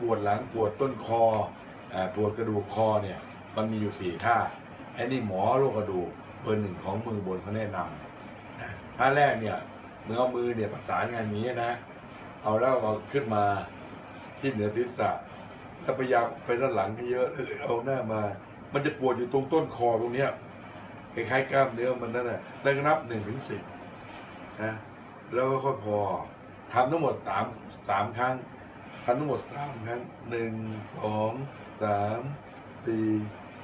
ปวดหลังปวดต้นคอปวดกระดูกคอเนี่ยมันมีอยู่สี่ท่าไอ้นี่หมอโรคกระดูกเบอร์หนึ่งของมือบนเขาแนะนำนะท่าแรกเนี่ยเมื่อเอามือเนี่ยประสานงานนี้นะเอาแล้วเอาขึ้นมาที่เหนือศีรษะแล้วพยายามไปด้านหลังให้เยอะเลยเอาหน้ามา มันจะปวดอยู่ตรงต้นคอตรงเนี้ยคล้ายๆกล้ามเนื้อมันนั่นแหละแล้วก็นับหนึ่งถึงสิบนะแล้วก็ค่อยพอทำทั้งหมดสามสามครั้ง ทำทั้งหมดสามครั้งหนึ่งสองสามสี่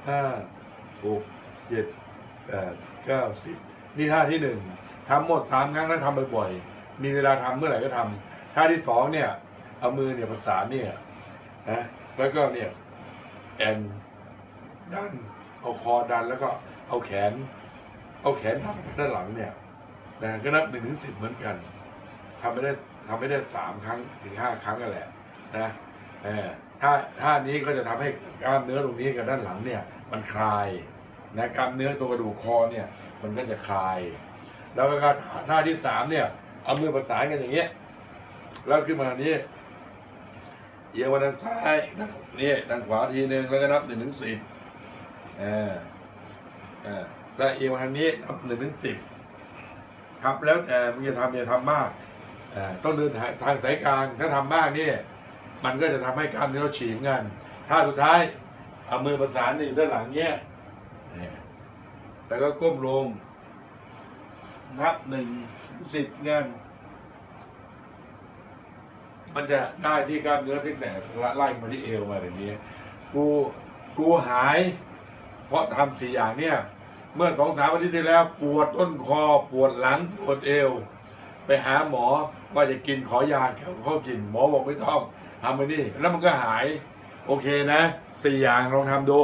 ห้าหกเจ็ดแปดเก้าสิบนี่ท่าที่หนึ่งทำหมดสามครั้งแล้วทำบ่อยๆมีเวลาทำเมื่อไหร่ก็ทำท่าที่สองเนี่ยเอามือเนี่ยประสานเนี่ยนะแล้วก็เนี่ยแอนดันเอาคอดันแล้วก็เอาแขน เอาแขนดันไปด้านหลังเนี่ยนะก็นับหนึ่งถึงสิบเหมือนกันทำไม่ได้ทำไม่ได้สามครั้งถึงห้าครั้งกันแหละ นะเออท่าท่านี้ก็จะทำให้กล้ามเนื้อตรงนี้กับด้านหลังเนี่ย มันคลายนะกล้ามเนื้อตัวกระดูกคอเนี่ย มันก็จะคลาย แล้วก็ท่าที่สามเนี่ย เอามือประสานกันอย่างเงี้ยแล้วขึ้นมานี้เอียงมาทางซ้ายนนี่ทางขวาทีหนึ่งแล้วก็นับหนึ่งถึงสิบอ่าอ่าแล้วเอียงมาทางนี้นับหนึ่งถึงสิบครับแล้วแต่มึงจะทำอย่าทำมากอ่าต้องเดินทางสายกลางถ้าทำมากนี่ มันก็จะทำให้กล้ามเนื้อเราฉีกกันถ้าสุดท้ายเอามือประสานนี่ด้านหลังเนี้ยเนี่ยแล้วก็ก้มลง นับหนึ่งสิบเงินมันจะได้ที่กล้ามเนื้อที่แต่ไล่มาที่เอวมาอย่างนี้ กูกูหาย เพราะทำสี่อย่างเนี่ย เมื่อสองสามวันที่แล้ว ปวดต้นคอปวดหลังปวดเอว ไปหาหมอว่าจะกินขอยาเขาเขากินหมอบอกไม่ต้อง ทำไปนี่แล้วมันก็หาย โอเคนะสี่อย่างลองทำดู